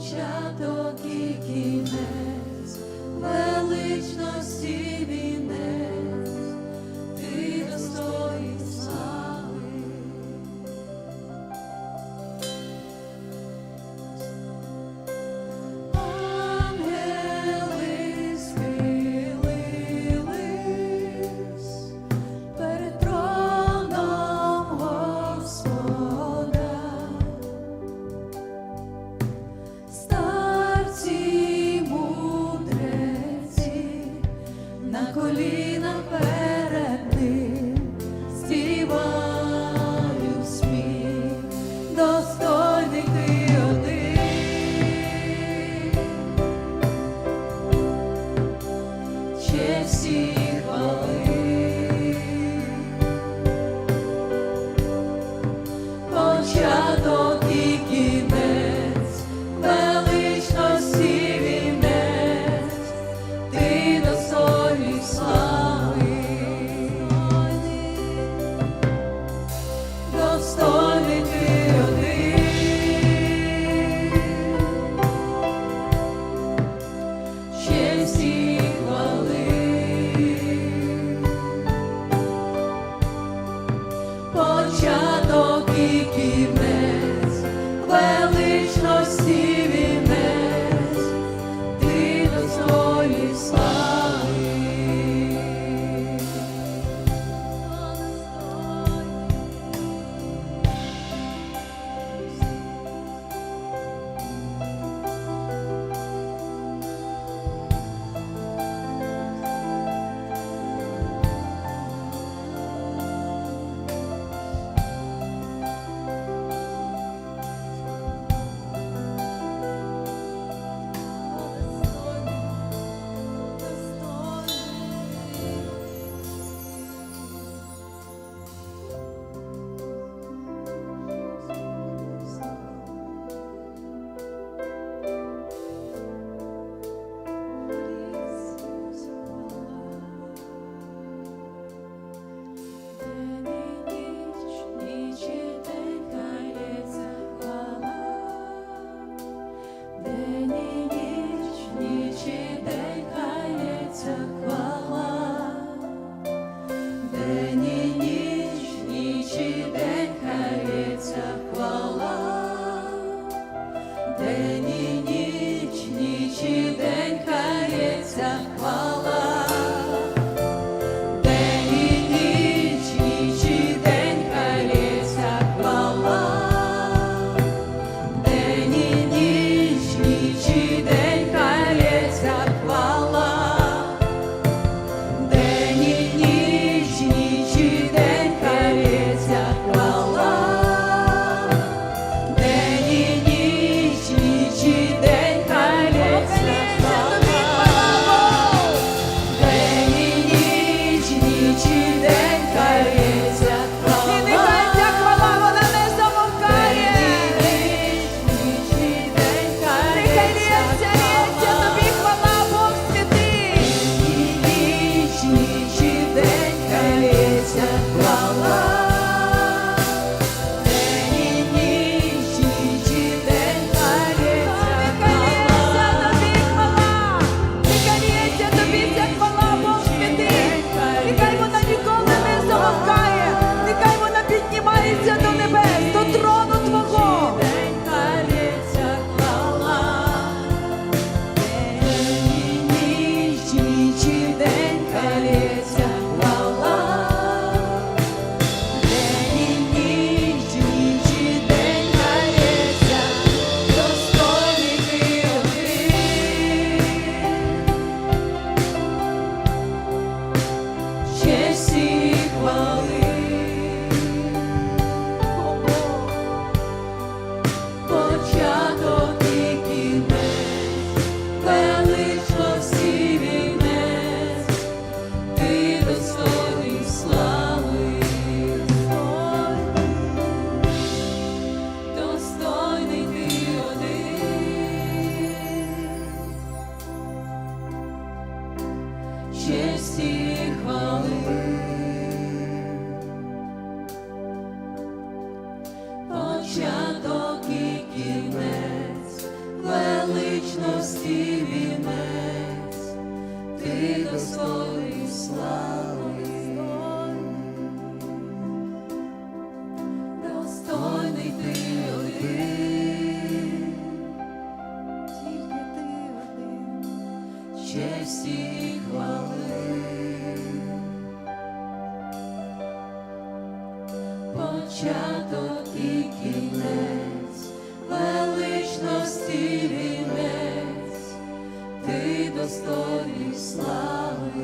початок і кінець. Can't see. серця. Тебе всі хвали, початок і кінець, величності вінець, ти достойний слави.